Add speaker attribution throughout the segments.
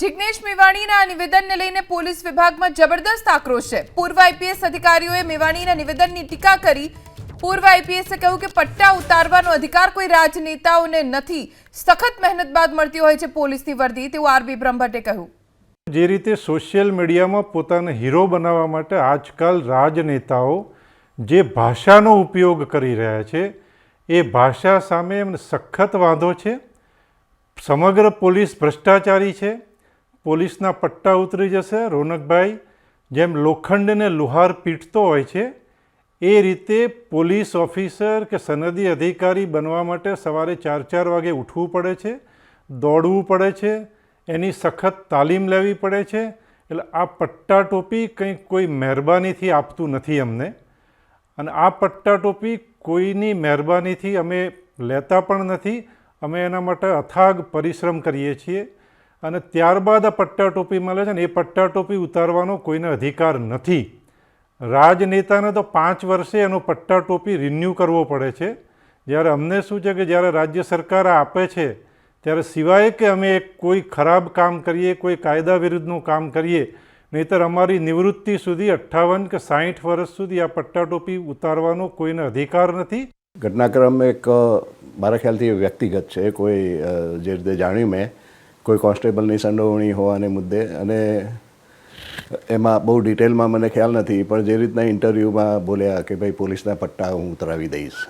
Speaker 1: જિગ્નેશ મેવાણીના નિવેદનને લઈને પોલીસ વિભાગમાં જબરદસ્ત આક્રોશ છે. પૂર્વ આઈપીએસ અધિકારીઓએ મેવાણીના નિવેદનની ટીકા કરી. પૂર્વ આઈપીએસે કહ્યું કે પટ્ટા ઉતારવાનો અધિકાર કોઈ રાજનેતાઓને નથી. સખત મહેનત બાદ મળતી હોય છે પોલીસની વર્દી, તેવું આરબી બ્રહ્મભટ્ટે કહ્યું.
Speaker 2: જે રીતે સોશિયલ મીડિયામાં પોતાને હીરો બનાવવા માટે આજકાલ રાજનેતાઓ જે ભાષાનો ઉપયોગ કરી રહ્યા છે, એ ભાષા સામે એમને સખત વાંધો છે. સમગ્ર પોલીસ ભ્રષ્ટાચારી છે. પોલીસના પટ્ટા ઉતરી જશે. રોનકભાઈ, જેમ લોખંડને લુહાર પીટતો હોય છે, એ રીતે પોલીસ ઓફિસર કે સનદી અધિકારી બનવા માટે સવારે ચાર ચાર વાગે ઉઠવું પડે છે, દોડવું પડે છે, એની સખત તાલીમ લેવી પડે છે. એટલે આ પટ્ટા ટોપી કંઈ કોઈ મહેરબાનીથી આપતું નથી અમને. અને આ પટ્ટા ટોપી કોઈની મહેરબાનીથી અમે લેતા પણ નથી. અમે એના માટે અથાગ પરિશ્રમ કરીએ છીએ. અને ત્યારબાદ આ પટ્ટા ટોપી મળે છે ને, એ પટ્ટા ટોપી ઉતારવાનો કોઈને અધિકાર નથી. રાજનેતાને તો પાંચ વર્ષે એનો પટ્ટા ટોપી રિન્યૂ કરવો પડે છે. જ્યારે અમને શું છે કે જ્યારે રાજ્ય સરકાર આપે છે, ત્યારે સિવાય કે અમે કોઈ ખરાબ કામ કરીએ, કોઈ કાયદા વિરુદ્ધનું કામ કરીએ, નહીંતર અમારી નિવૃત્તિ સુધી અઠ્ઠાવન કે સાહીઠ વર્ષ સુધી આ પટ્ટા ટોપી ઉતારવાનો કોઈને અધિકાર નથી.
Speaker 3: ઘટનાક્રમ એક મારા ખ્યાલથી વ્યક્તિગત છે. કોઈ જે રીતે જાણ્યું મેં કોઈ કોન્સ્ટેબલની સંડોવણી હોવાને મુદ્દે અને એમાં બહુ ડિટેલમાં મને ખ્યાલ નથી, પણ જે રીતના ઇન્ટરવ્યૂમાં બોલ્યા કે ભાઈ પોલીસના પટ્ટા હું ઉતરાવી દઈશ,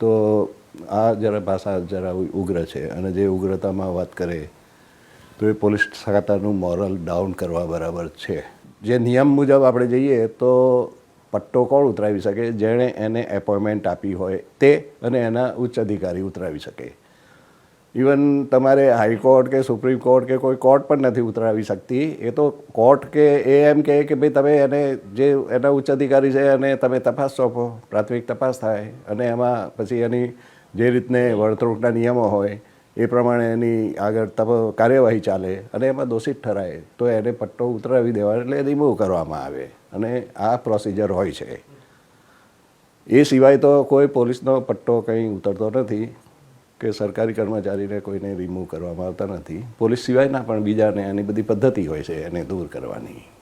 Speaker 3: તો આ જરા ભાષા જરા ઉગ્ર છે અને જે ઉગ્રતામાં વાત કરે, તો એ પોલીસ ખાતાનું મોરલ ડાઉન કરવા બરાબર છે. જે નિયમ મુજબ આપણે જઈએ, તો પટ્ટો કોણ ઉતરાવી શકે? જેણે એને એપોઇન્ટમેન્ટ આપી હોય તે અને એના ઉચ્ચ અધિકારી ઉતરાવી શકે. ઇવન તમારે હાઈકોર્ટ કે સુપ્રીમ કોર્ટ કે કોઈ કોર્ટ પણ નથી ઉતરાવી શકતી. એ તો કોર્ટ કે એ એમ કહે કે ભાઈ, તમે એને જે એના ઉચ્ચ અધિકારી છે અને તમે તપાસ સોંપો પ્રાથમિક તપાસ થાય. અને એમાં પછી એની જે રીતને વર્તણૂકના નિયમો હોય, એ પ્રમાણે એની આગળ તપ કાર્યવાહી ચાલે. અને એમાં દોષિત ઠરાય. તો એને પટ્ટો ઉતરાવી દેવા એટલે રિમૂવ કરવામાં આવે. અને આ પ્રોસિજર હોય છે. એ સિવાય તો કોઈ પોલીસનો પટ્ટો કંઈ ઉતરતો નથી. કે સરકારી કર્મચારીને કોઈને રિમૂવ કરવામાં આવતા નથી. પોલીસ સિવાયના પણ બીજાને આની બધી પદ્ધતિ હોય છે એને દૂર કરવાની.